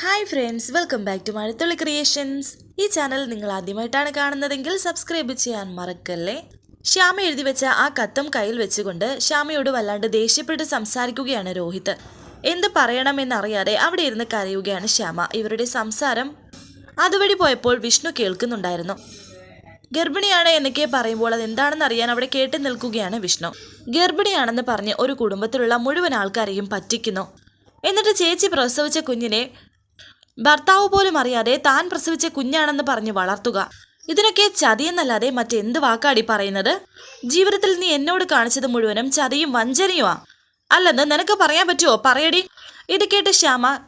Hi friends welcome back to Mazhathulli creations ഈ channel നിങ്ങൾ ആദ്യമായിട്ടാണ് കാണുന്നതെങ്കിൽ സബ്സ്ക്രൈബ് ചെയ്യാൻ മറക്കല്ലേ? ശ്യാമ എഴുതി വെച്ച ആ കത്തം കയ്യിൽ വെച്ചുകൊണ്ട് ശ്യാമയോട് വല്ലാണ്ട് ദേഷ്യപ്പെട്ട് സംസാരിക്കുകയാണ് രോഹിത്. എന്ത് പറയണമെന്നറിയാതെ അവിടെ ഇരുന്ന് കരയുകയാണ് ശ്യാമ. ഇവരുടെ സംസാരം അതുവഴി പോയപ്പോൾ വിഷ്ണു കേൾക്കുന്നുണ്ടായിരുന്നു. ഗർഭിണിയാണ് എന്നൊക്കെ പറയുമ്പോൾ അത് എന്താണെന്ന് അറിയാൻ അവിടെ കേട്ട് നിൽക്കുകയാണ് വിഷ്ണു. ഗർഭിണിയാണെന്ന് പറഞ്ഞ് ഒരു കുടുംബത്തിലുള്ള മുഴുവൻ ആൾക്കാരെയും പറ്റിക്കുന്നു. എന്നിട്ട് ചേച്ചി പ്രസവിച്ച കുഞ്ഞിനെ ഭർത്താവ് പോലും അറിയാതെ താൻ പ്രസവിച്ച കുഞ്ഞാണെന്ന് പറഞ്ഞ് വളർത്തുക. ഇതിനൊക്കെ ചതിയെന്നല്ലാതെ മറ്റെന്ത് വാക്കാടി പറയുന്നത്? ജീവിതത്തിൽ നീ എന്നോട് കാണിച്ചത് മുഴുവനും ചതിയും വഞ്ചനയുമാ അല്ലെന്ന് നിനക്ക് പറയാൻ പറ്റുമോ പറയടി. ഇത് കേട്ട് ശ്യാമ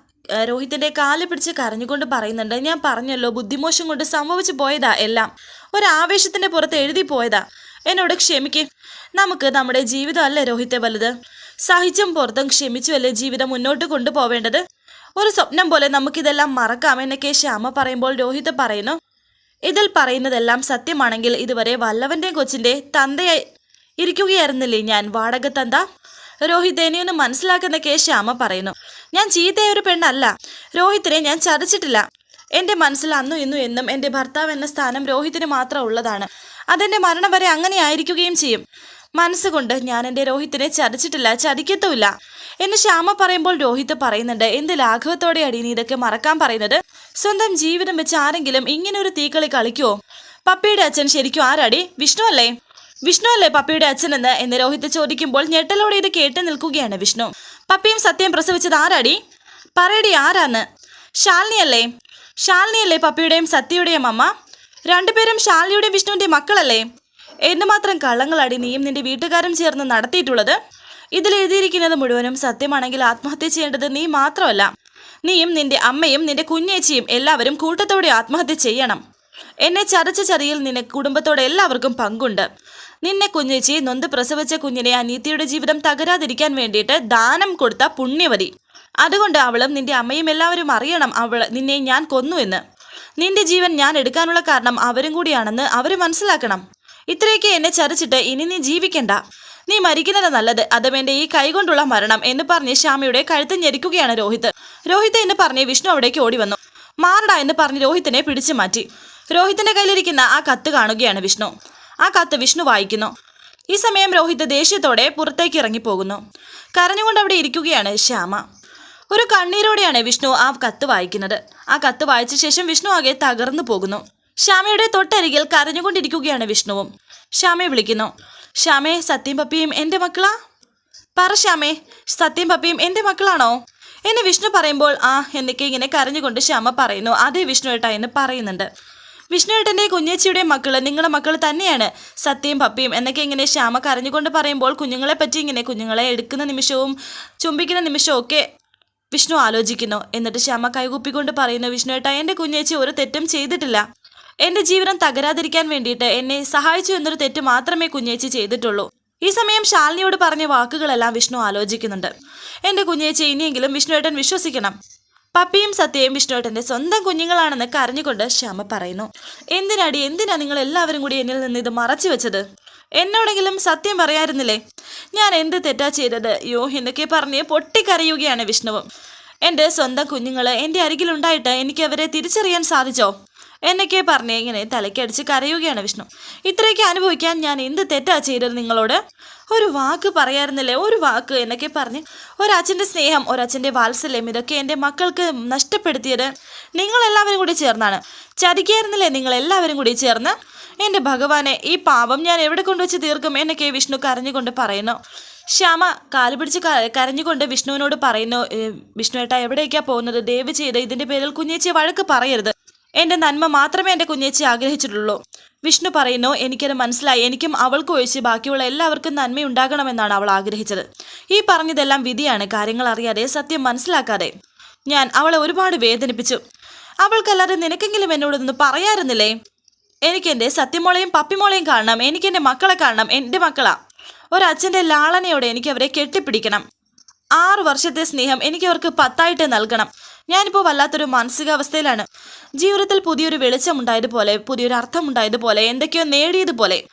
രോഹിത്തിന്റെ കാൽ പിടിച്ച് കരഞ്ഞുകൊണ്ട് പറയുന്നുണ്ട് ഞാൻ പറഞ്ഞല്ലോ ബുദ്ധിമോശം കൊണ്ട് സംഭവിച്ചു പോയതാ എല്ലാം. ഒരാവേശത്തിന്റെ പുറത്ത് എഴുതി പോയതാ. എന്നോട് ക്ഷമിക്ക്. നമുക്ക് നമ്മുടെ ജീവിതം അല്ലേ രോഹിത്തെ വലുത്? സഹിച്ചും പുറത്തും ക്ഷമിച്ചുമല്ലേ ജീവിതം മുന്നോട്ട് കൊണ്ടുപോവേണ്ടത്? ഒരു സ്വപ്നം പോലെ നമുക്കിതെല്ലാം മറക്കാം എന്നൊക്കെ ശ്യാമ പറയുമ്പോൾ രോഹിത് പറയുന്നു. ഇതിൽ പറയുന്നതെല്ലാം സത്യമാണെങ്കിൽ ഇതുവരെ വല്ലവന്റെ കൊച്ചിന്റെ തന്തയായി ഇരിക്കുകയായിരുന്നില്ലേ ഞാൻ വാടക തന്ത? രോഹിത് ഇനിയൊന്ന് മനസ്സിലാക്കുന്നൊക്കെ ശ്യാമ പറയുന്നു. ഞാൻ ചീത്തയായ ഒരു പെണ്ണല്ല. രോഹിത്തിനെ ഞാൻ ചതിച്ചിട്ടില്ല. എന്റെ മനസ്സിൽ അന്നു ഇന്നും എന്നും എന്റെ ഭർത്താവ് എന്ന സ്ഥാനം രോഹിത്തിന് മാത്രം ഉള്ളതാണ്. അതെന്റെ മരണം വരെ അങ്ങനെ ആയിരിക്കുകയും ചെയ്യും. മനസ്സുകൊണ്ട് ഞാൻ എന്റെ രോഹിത്തിനെ ചതിച്ചിട്ടില്ല ചതിക്കത്തുമില്ല. എന്ന് ശ്യാമ പറയുമ്പോൾ രോഹിത് പറയുന്നുണ്ട്. എന്ത് ലാഘവത്തോടെ നീ ഇതൊക്കെ മറക്കാൻ പറയുന്നത്? സ്വന്തം ജീവിതം വെച്ച് ആരെങ്കിലും ഇങ്ങനെ ഒരു തീക്കളി കളിക്കുവോ? പപ്പിയുടെ അച്ഛൻ ശരിക്കും ആരാടി? വിഷ്ണു അല്ലേ? വിഷ്ണു അല്ലേ പപ്പിയുടെ അച്ഛനെന്ന് എന്ന്? രോഹിത് ചോദിക്കുമ്പോൾ ഞെട്ടലോടെ ഇത് കേട്ട് നിൽക്കുകയാണ് വിഷ്ണു. പപ്പിയും സത്യം പ്രസവിച്ചത് ആരാടി? പറയടി ആരാന്ന്? ശാലിനിയല്ലേ ശാലിനിയല്ലേ പപ്പിയുടെയും സത്യയുടെയും അമ്മ? രണ്ടുപേരും ശാലിനിയുടെയും വിഷ്ണുവിന്റെ മക്കളല്ലേ? എന്തുമാത്രം കള്ളങ്ങളടി നീയും നിന്റെ വീട്ടുകാരും ചേർന്ന് നടത്തിയിട്ടുള്ളത്? ഇതിൽ എഴുതിയിരിക്കുന്നത് മുഴുവനും സത്യമാണെങ്കിൽ ആത്മഹത്യ ചെയ്യേണ്ടത് നീ മാത്രമല്ല. നീയും നിന്റെ അമ്മയും നിന്റെ കുഞ്ഞേച്ചിയും എല്ലാവരും കൂട്ടത്തോടെ ആത്മഹത്യ ചെയ്യണം. എന്നെ ചതച്ച ചതിയിൽ നിന്നെ കുടുംബത്തോടെ എല്ലാവർക്കും പങ്കുണ്ട്. നിന്നെ കുഞ്ഞേച്ചി നൊന്ത് പ്രസവിച്ച കുഞ്ഞിനെ അനീത്തിയുടെ ജീവിതം തകരാതിരിക്കാൻ വേണ്ടിയിട്ട് ദാനം കൊടുത്ത പുണ്യവതി. അതുകൊണ്ട് അവളും നിന്റെ അമ്മയും എല്ലാവരും അറിയണം അവൾ നിന്നെ ഞാൻ കൊന്നു എന്ന്. നിന്റെ ജീവൻ ഞാൻ എടുക്കാനുള്ള കാരണം അവരും കൂടിയാണെന്ന് അവർ മനസ്സിലാക്കണം. ഇത്രയൊക്കെ എന്നെ ചതച്ചിട്ട് ഇനി നീ ജീവിക്കണ്ട. നീ മരിക്കുന്നത് നല്ലത്. അതും ഈ കൈകൊണ്ടുള്ള മരണം എന്ന് പറഞ്ഞ് ശ്യാമയുടെ കഴുത്ത് ഞെരിക്കുകയാണ് രോഹിത്. രോഹിത് എന്ന് പറഞ്ഞ് വിഷ്ണു അവിടേക്ക് ഓടി വന്നു. മാറട എന്ന് പറഞ്ഞ് രോഹിത്തിനെ പിടിച്ചു മാറ്റി. രോഹിത്തിന്റെ കയ്യിലിരിക്കുന്ന ആ കത്ത് കാണുകയാണ് വിഷ്ണു. ആ കത്ത് വിഷ്ണു വായിക്കുന്നു. ഈ സമയം രോഹിത് ദേഷ്യത്തോടെ പുറത്തേക്ക് ഇറങ്ങിപ്പോകുന്നു. കരഞ്ഞുകൊണ്ട് അവിടെ ഇരിക്കുകയാണ് ശ്യാമ. ഒരു കണ്ണീരോടെയാണ് വിഷ്ണു ആ കത്ത് വായിക്കുന്നത്. ആ കത്ത് വായിച്ച ശേഷം വിഷ്ണു ആകെ തകർന്നു പോകുന്നു. ശ്യാമയുടെ തൊട്ടരികിൽ കരഞ്ഞുകൊണ്ടിരിക്കുകയാണ് വിഷ്ണുവും. ശ്യാമയെ വിളിക്കുന്നു. ശ്യാമേ സത്യം പപ്പിയും എന്റെ മക്കളാ? പറ ശ്യാമേ സത്യം പപ്പിയും എന്റെ മക്കളാണോ? എന്ന് വിഷ്ണു പറയുമ്പോൾ ആ എന്നൊക്കെ ഇങ്ങനെ കരഞ്ഞുകൊണ്ട് ശ്യാമ പറയുന്നു. അതേ വിഷ്ണു ഏട്ടാ എന്ന് പറയുന്നുണ്ട്. വിഷ്ണു ഏട്ടന്റെ കുഞ്ഞേച്ചിയുടെ മക്കൾ നിങ്ങളുടെ മക്കൾ തന്നെയാണ്. സത്യം പപ്പിയും എന്നൊക്കെ ഇങ്ങനെ ശ്യാമ കരഞ്ഞുകൊണ്ട് പറയുമ്പോൾ കുഞ്ഞുങ്ങളെ പറ്റി ഇങ്ങനെ കുഞ്ഞുങ്ങളെ എടുക്കുന്ന നിമിഷവും ചുംബിക്കുന്ന നിമിഷവും ഒക്കെ വിഷ്ണു ആലോചിക്കുന്നു. എന്നിട്ട് ശ്യാമ കൈകുപ്പിക്കൊണ്ട് പറയുന്നു വിഷ്ണു ഏട്ടാ എന്റെ കുഞ്ഞേച്ചി ഒരു തെറ്റും ചെയ്തിട്ടില്ല. എന്റെ ജീവിതം തകരാതിരിക്കാൻ വേണ്ടിയിട്ട് എന്നെ സഹായിച്ചു എന്നൊരു തെറ്റ് മാത്രമേ കുഞ്ഞേച്ചി ചെയ്തിട്ടുള്ളൂ. ഈ സമയം ശാലിനിയോട് പറഞ്ഞ വാക്കുകളെല്ലാം വിഷ്ണു ആലോചിക്കുന്നുണ്ട്. എന്റെ കുഞ്ഞേച്ചി ഇനിയെങ്കിലും വിഷ്ണുവേട്ടൻ വിശ്വസിക്കണം. പപ്പിയും സത്യയും വിഷ്ണുവേട്ടന്റെ സ്വന്തം കുഞ്ഞുങ്ങളാണെന്ന് കരഞ്ഞുകൊണ്ട് ശ്യാമ പറയുന്നു. എന്തിനാടി? എന്തിനാ നിങ്ങൾ എല്ലാവരും കൂടി എന്നിൽ നിന്ന് ഇത് മറച്ചു വെച്ചത്? എന്നോടെങ്കിലും സത്യം പറയായിരുന്നില്ലേ? ഞാൻ എന്ത് തെറ്റാ ചെയ്തത്? യോ എന്നൊക്കെ പറഞ്ഞ് പൊട്ടിക്കരയുകയാണ് വിഷ്ണുവും. എന്റെ സ്വന്തം കുഞ്ഞുങ്ങൾ എന്റെ അരികിലുണ്ടായിട്ട് എനിക്ക് അവരെ തിരിച്ചറിയാൻ സാധിച്ചോ? എന്നൊക്കെ പറഞ്ഞ് ഇങ്ങനെ തലയ്ക്കടിച്ച് കരയുകയാണ് വിഷ്ണു. ഇത്രയൊക്കെ അനുഭവിക്കാൻ ഞാൻ എന്ത് തെറ്റാ ചെയ്തത് നിങ്ങളോട്? ഒരു വാക്ക് പറയായിരുന്നില്ലേ ഒരു വാക്ക് എന്നൊക്കെ പറഞ്ഞ് ഒരച്ഛന്റെ സ്നേഹം ഒരച്ഛന്റെ വാത്സല്യം ഇതൊക്കെ എന്റെ മക്കൾക്ക് നഷ്ടപ്പെടുത്തിയത് നിങ്ങളെല്ലാവരും കൂടി ചേർന്നാണ്. ചതിക്കായിരുന്നില്ലേ നിങ്ങളെല്ലാവരും കൂടി ചേർന്ന്? എന്റെ ഭഗവാനെ ഈ പാപം ഞാൻ എവിടെ കൊണ്ടുവച്ച് തീർക്കും എന്നൊക്കെ വിഷ്ണു കരഞ്ഞുകൊണ്ട് പറയുന്നു. ശ്യാമ കാൽ പിടിച്ച് കരഞ്ഞുകൊണ്ട് വിഷ്ണുവിനോട് പറയുന്നു "ഏ, വിഷ്ണു ഏട്ടാ എവിടേക്കാണ് പോകുന്നത്? ദയവ് ചെയ്ത് ഇതിന്റെ പേരിൽ കുഞ്ഞേച്ചിയെ വഴക്ക് പറയരുത്. എന്റെ നന്മ മാത്രമേ എന്റെ കുഞ്ഞേച്ചി ആഗ്രഹിച്ചിട്ടുള്ളൂ. വിഷ്ണു പറയുന്നു എനിക്കത് മനസ്സിലായി. എനിക്കും അവൾക്ക് ഒഴിച്ച് ബാക്കിയുള്ള എല്ലാവർക്കും നന്മയുണ്ടാകണമെന്നാണ് അവൾ ആഗ്രഹിച്ചത്. ഈ പറഞ്ഞതെല്ലാം വിധിയാണ്. കാര്യങ്ങൾ അറിയാതെ സത്യം മനസ്സിലാക്കാതെ ഞാൻ അവളെ ഒരുപാട് വേദനിപ്പിച്ചു. അവൾക്കല്ലാതെ നിനക്കെങ്കിലും എന്നോട് എന്നോടൊന്ന് പറയാറുന്നില്ലേ? എനിക്ക് എന്റെ സത്യമോളെയും പപ്പിമോളെയും കാണണം. എനിക്ക് എന്റെ മക്കളെ കാണണം. എന്റെ മക്കളാ. ഒരച്ഛന്റെ ലാളനയോടെ എനിക്ക് അവരെ കെട്ടിപ്പിടിക്കണം. ആറു വർഷത്തെ സ്നേഹം എനിക്ക് അവർക്ക് പത്തായിട്ട് നൽകണം. ഞാനിപ്പോൾ വല്ലാത്തൊരു മാനസികാവസ്ഥയിലാണ്. ജീവിതത്തിൽ പുതിയൊരു വെളിച്ചമുണ്ടായതുപോലെ പുതിയൊരു അർത്ഥമുണ്ടായതുപോലെ എന്തൊക്കെയോ നേടിയതുപോലെ.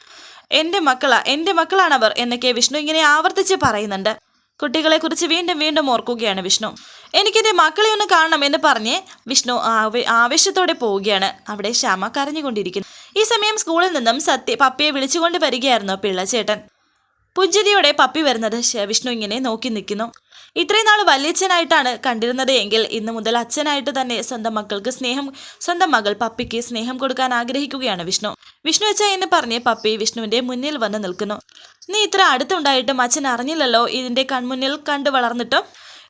എന്റെ മക്കളാ എന്റെ മക്കളാണവർ എന്നൊക്കെ വിഷ്ണു ഇങ്ങനെ ആവർത്തിച്ച് പറയുന്നുണ്ട്. കുട്ടികളെക്കുറിച്ച് വീണ്ടും വീണ്ടും ഓർക്കുകയാണ് വിഷ്ണു. എനിക്കെന്റെ മക്കളെ ഒന്ന് കാണണം എന്ന് പറഞ്ഞ് വിഷ്ണു ആവേ- ആവേശത്തോടെ പോവുകയാണ്. അവിടെ ശ്യാമ കരഞ്ഞുകൊണ്ടിരിക്കുന്നു. ഈ സമയം സ്കൂളിൽ നിന്നും സത്യ പപ്പയെ വിളിച്ചുകൊണ്ട് വരികയായിരുന്നു പിള്ളച്ചേട്ടൻ. പുഞ്ചിരിയോടെ പപ്പി വരുന്നത് വിഷ്ണു ഇങ്ങനെ നോക്കി നിൽക്കുന്നു. ഇത്രയും നാൾ വല്യച്ഛനായിട്ടാണ് കണ്ടിരുന്നത് എങ്കിൽ ഇന്നു മുതൽ അച്ഛനായിട്ട് തന്നെ സ്വന്തം മക്കൾക്ക് സ്നേഹം സ്വന്തം മകൾ പപ്പിക്ക് സ്നേഹം കൊടുക്കാൻ ആഗ്രഹിക്കുകയാണ് വിഷ്ണു. വിഷ്ണു അച്ഛ എന്ന് പറഞ്ഞ് പപ്പി വിഷ്ണുവിന്റെ മുന്നിൽ വന്ന് നിൽക്കുന്നു. നീ ഇത്ര അടുത്തുണ്ടായിട്ടും അച്ഛൻ അറിഞ്ഞില്ലല്ലോ ഇതിന്റെ കൺമുന്നിൽ കണ്ടു വളർന്നിട്ടും?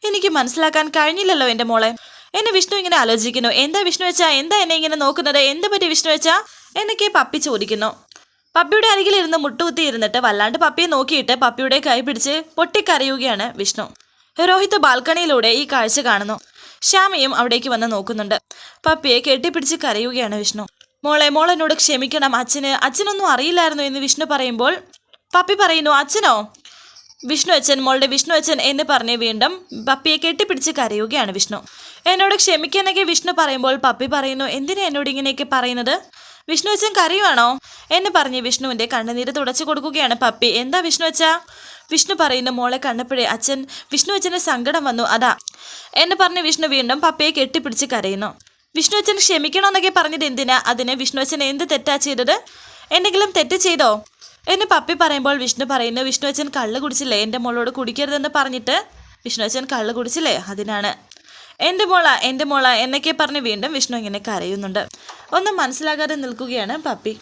എനിക്ക് മനസ്സിലാക്കാൻ കഴിഞ്ഞില്ലല്ലോ എന്റെ മോളെ. എന്നെ വിഷ്ണു ഇങ്ങനെ ആലോചിക്കുന്നു. എന്താ വിഷ്ണു വെച്ചാ എന്താ എന്നെ ഇങ്ങനെ നോക്കുന്നത്? എന്ത് പറ്റി വിഷ്ണു വെച്ചാ എന്നൊക്കെ പപ്പി ചോദിക്കുന്നു. പപ്പിയുടെ അരികിൽ ഇരുന്ന് മുട്ടുകുത്തി ഇരുന്നിട്ട് വല്ലാണ്ട് പപ്പിയെ നോക്കിയിട്ട് പപ്പിയുടെ കൈ പിടിച്ച് പൊട്ടിക്കരയുകയാണ് വിഷ്ണു. രോഹിത് ബാൽക്കണിയിലൂടെ ഈ കാഴ്ച കാണുന്നു. ശ്യാമയും അവിടേക്ക് വന്ന് നോക്കുന്നുണ്ട്. പപ്പിയെ കെട്ടിപ്പിടിച്ച് കരയുകയാണ് വിഷ്ണു. മോളെ മോളെന്നോട് ക്ഷമിക്കണം അച്ഛന് അച്ഛനൊന്നും അറിയില്ലായിരുന്നു എന്ന് വിഷ്ണു പറയുമ്പോൾ പപ്പി പറയുന്നു അച്ഛനോ? വിഷ്ണു അച്ഛൻ മോളുടെ വിഷ്ണു അച്ഛൻ എന്ന് പറഞ്ഞ് വീണ്ടും പപ്പിയെ കെട്ടിപ്പിടിച്ച് കരയുകയാണ് വിഷ്ണു. എന്നോട് ക്ഷമിക്കാനൊക്കെ വിഷ്ണു പറയുമ്പോൾ പപ്പി പറയുന്നു എന്തിനാ എന്നോട് ഇങ്ങനെയൊക്കെ പറയുന്നത്? വിഷ്ണു അച്ഛൻ കരയുവാണോ? എന്ന് പറഞ്ഞ് വിഷ്ണുവിന്റെ കണ്ണുനീര് തുടച്ചു കൊടുക്കുകയാണ് പപ്പി. എന്താ വിഷ്ണു അച്ഛാ വിഷ്ണു പറയുന്നു മോളെ കണ്ടപ്പോഴേ അച്ഛൻ വിഷ്ണു അച്ഛന് സങ്കടം വന്നു. അതാ. എന്ന് പറഞ്ഞ് വിഷ്ണു വീണ്ടും പപ്പയെ കെട്ടിപ്പിടിച്ച് കരയുന്നു. വിഷ്ണു അച്ഛൻ ക്ഷമിക്കണമെന്നൊക്കെ പറഞ്ഞത് എന്തിനാ? അതിന് വിഷ്ണു അച്ഛൻ എന്ത് തെറ്റാ ചെയ്തത്? എന്തെങ്കിലും തെറ്റ് ചെയ്തോ? എന്ന് പപ്പി പറയുമ്പോൾ വിഷ്ണു പറയുന്നു വിഷ്ണു അച്ഛൻ കള്ള് കുടിച്ചില്ലേ? എന്റെ മോളോട് കുടിക്കരുതെന്ന് പറഞ്ഞിട്ട് വിഷ്ണു അച്ഛൻ കള്ള് കുടിച്ചില്ലേ? അതിനാണ്. എന്റെ മോള എന്റെ മോള എന്നൊക്കെ പറഞ്ഞ് വീണ്ടും വിഷ്ണു ഇങ്ങനെ കരയുന്നുണ്ട്. ഒന്നും മനസ്സിലാകാതെ നിൽക്കുകയാണ് പപ്പി.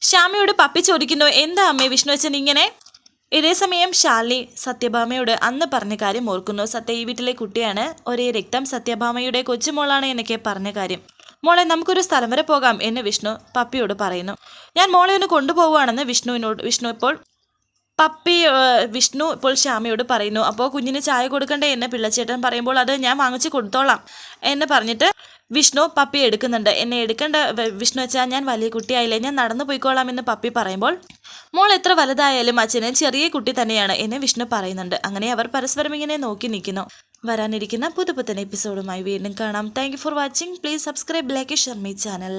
ശ്യാമയോട് പപ്പി ചോദിക്കുന്നു എന്താ അമ്മേ വിഷ്ണു അച്ഛൻ ഇങ്ങനെ? ഇതേ സമയം ശാലിനി സത്യഭാമയോട് അന്ന് പറഞ്ഞ കാര്യം ഓർക്കുന്നു. സത്യ ഈ വീട്ടിലെ കുട്ടിയാണ്. ഒരേ രക്തം. സത്യഭാമയുടെ കൊച്ചുമോളാണ് എന്നൊക്കെ പറഞ്ഞ കാര്യം. മോളെ നമുക്കൊരു സ്ഥലം വരെ പോകാം എന്ന് വിഷ്ണു പപ്പിയോട് പറയുന്നു. ഞാൻ മോളെ ഒന്ന് കൊണ്ടുപോവുകയാണെന്ന് വിഷ്ണുവിനോട് വിഷ്ണു ഇപ്പോൾ പപ്പി വിഷ്ണു ഇപ്പോൾ ശ്യാമയോട് പറയുന്നു അപ്പോൾ കുഞ്ഞിന് ചായ കൊടുക്കണ്ടേ? എന്ന് പിള്ളച്ചേട്ടൻ പറയുമ്പോൾ അത് ഞാൻ വാങ്ങിച്ച് കൊടുത്തോളാം. എന്ന് പറഞ്ഞിട്ട് വിഷ്ണു പപ്പി എടുക്കുന്നുണ്ട്. എന്നെ എടുക്കേണ്ട വിഷ്ണു വെച്ചാൽ ഞാൻ വലിയ കുട്ടിയായില്ലേ ഞാൻ നടന്നു പോയിക്കോളാം എന്ന് പപ്പി പറയുമ്പോൾ മോൾ എത്ര വലുതായാലും അച്ഛന് ചെറിയ കുട്ടി തന്നെയാണ് എന്ന് വിഷ്ണു പറയുന്നുണ്ട്. അങ്ങനെ അവർ പരസ്പരം ഇങ്ങനെ നോക്കി നിൽക്കുന്നു. വരാനിരിക്കുന്ന പുതുപുത്തൻ എപ്പിസോഡുമായി വീണ്ടും കാണാം. Thank for watching please subscribe like Sharmi channel